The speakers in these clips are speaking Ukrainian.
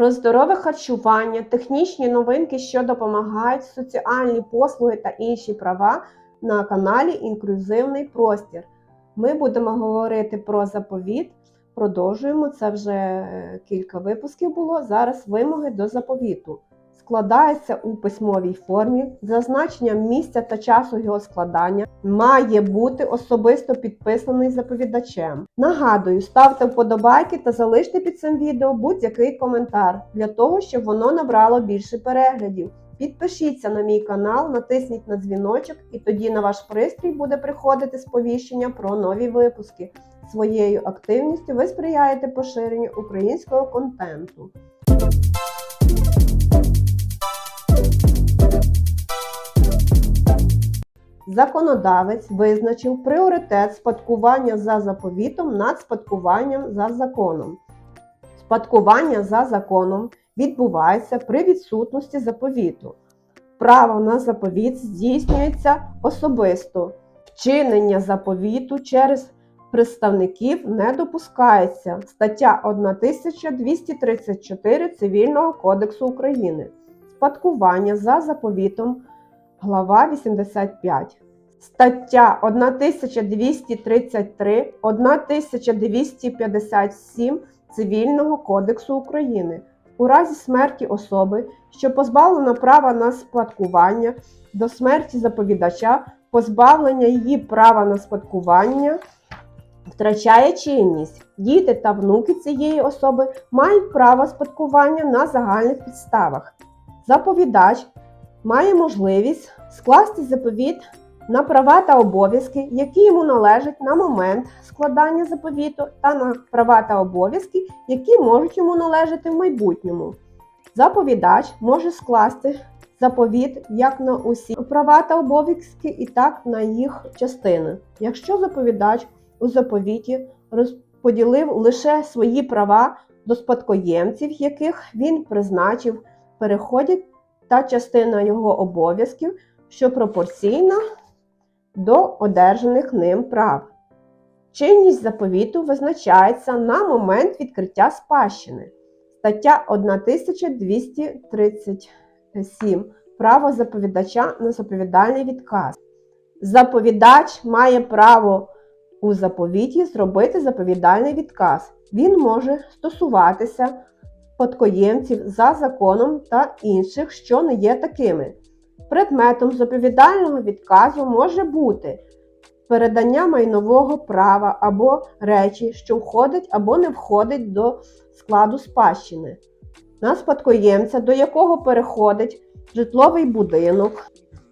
Про здорове харчування, технічні новинки, що допомагають, соціальні послуги та інші права на каналі Інклюзивний простір. Ми будемо говорити про заповіт. Продовжуємо це вже е, кілька випусків було. Зараз вимоги до заповіту. Складається у письмовій формі, зазначенням місця та часу його складання має бути особисто підписаний заповідачем. Нагадую, ставте вподобайки та залиште під цим відео будь-який коментар для того, щоб воно набрало більше переглядів. Підпишіться на мій канал, натисніть на дзвіночок, і тоді на ваш пристрій буде приходити сповіщення про нові випуски. Своєю активністю ви сприяєте поширенню українського контенту. Законодавець визначив пріоритет спадкування за заповітом над спадкуванням за законом. Спадкування за законом відбувається при відсутності заповіту. Право на заповіт здійснюється особисто. Вчинення заповіту через представників не допускається. Стаття 1234 Цивільного кодексу України. Спадкування за заповітом. Глава 85. Стаття 1233, 1257 Цивільного кодексу України. У разі смерті особи, що позбавлена права на спадкування до смерті заповідача, позбавлення її права на спадкування втрачає чинність. Діти та внуки цієї особи мають право спадкування на загальних підставах. Заповідач має можливість скласти заповіт на права та обов'язки, які йому належать на момент складання заповіту, та на права та обов'язки, які можуть йому належати в майбутньому. Заповідач може скласти заповіт як на усі права та обов'язки, і так на їх частини. Якщо заповідач у заповіті розподілив лише свої права до спадкоємців, яких він призначив, переходять та частина його обов'язків, що пропорційна до одержаних ним прав. Чинність заповіту визначається на момент відкриття спадщини. Стаття 1237. Право заповідача на заповідальний відказ. Заповідач має право у заповіті зробити заповідальний відказ. Він може стосуватися спадкоємців за законом та інших, що не є такими. Предметом заповідального відказу може бути передання майнового права або речі, що входить або не входить до складу спадщини, на спадкоємця, до якого переходить житловий будинок,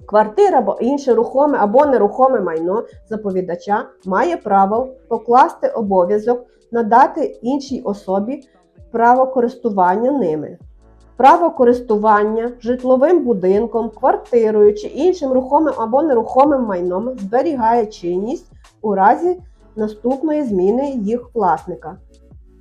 квартира або інше рухоме або нерухоме майно заповідача має право покласти обов'язок надати іншій особі право користування ними. Право користування житловим будинком, квартирою чи іншим рухомим або нерухомим майном зберігає чинність у разі наступної зміни їх власника.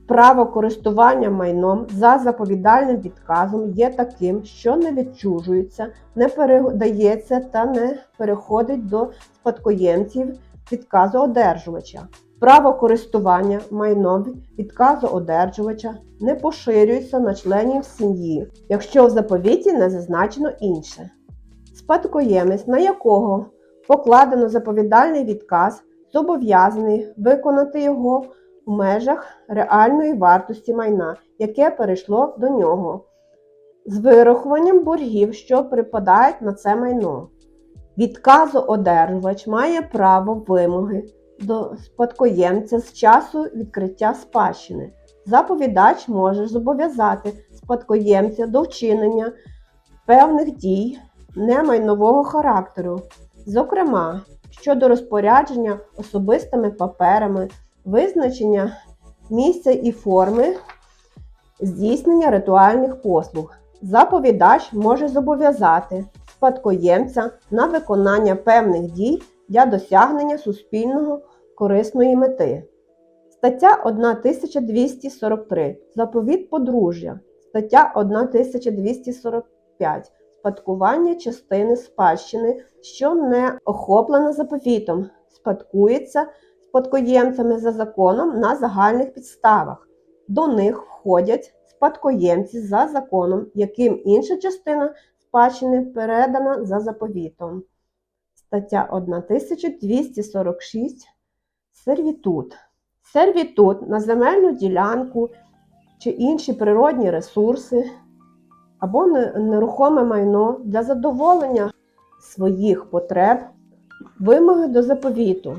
Право користування майном за заповідальним відказом є таким, що не відчужується, не передається та не переходить до спадкоємців відказу одержувача. Право користування майном відказу одержувача не поширюється на членів сім'ї, якщо в заповіті не зазначено інше. Спадкоємець, на якого покладено заповідальний відказ, зобов'язаний виконати його в межах реальної вартості майна, яке перейшло до нього, з вирахуванням боргів, що припадають на це майно. Відказоодержувач має право вимоги до спадкоємця з часу відкриття спадщини. Заповідач може зобов'язати спадкоємця до вчинення певних дій немайнового характеру, зокрема щодо розпорядження особистими паперами, визначення місця і форми здійснення ритуальних послуг. Заповідач може зобов'язати спадкоємця на виконання певних дій для досягнення суспільного корисної мети. Стаття 1243. Заповіт подружжя. Стаття 1245. Спадкування частини спадщини, що не охоплена заповітом, спадкується спадкоємцями за законом на загальних підставах. До них входять спадкоємці за законом, яким інша частина спадщини передана за заповітом. Стаття 1246. Сервітут. Сервітут на земельну ділянку чи інші природні ресурси або нерухоме майно для задоволення своїх потреб, вимоги до заповіту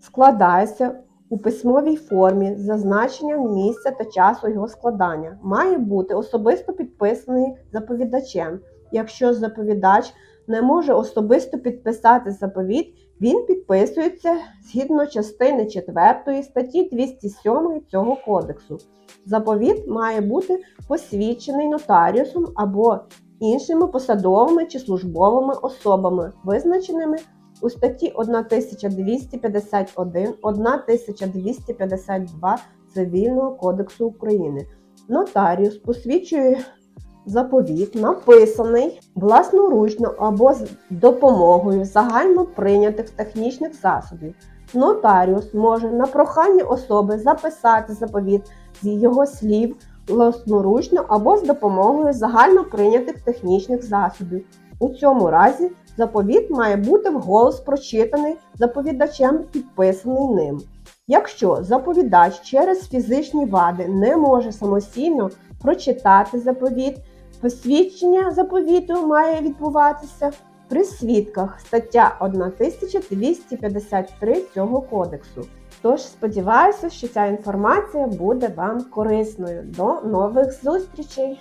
складається у письмовій формі з зазначенням місця та часу його складання. Має бути особисто підписаний заповідачем. Якщо заповідач не може особисто підписати заповіт, він підписується згідно частини 4 статті 207 цього кодексу. Заповіт має бути посвідчений нотаріусом або іншими посадовими чи службовими особами, визначеними у статті 1251, 1252 Цивільного кодексу України. Нотаріус посвідчує заповіт, написаний власноручно або з допомогою загально прийнятих технічних засобів. Нотаріус може на прохання особи записати заповіт з його слів власноручно або з допомогою загально прийнятих технічних засобів. У цьому разі заповіт має бути вголос прочитаний заповідачем, підписаний ним. Якщо заповідач через фізичні вади не може самостійно прочитати заповіт, посвідчення заповіту має відбуватися при свідках стаття 1253 цього кодексу. Тож сподіваюся, що ця інформація буде вам корисною. До нових зустрічей!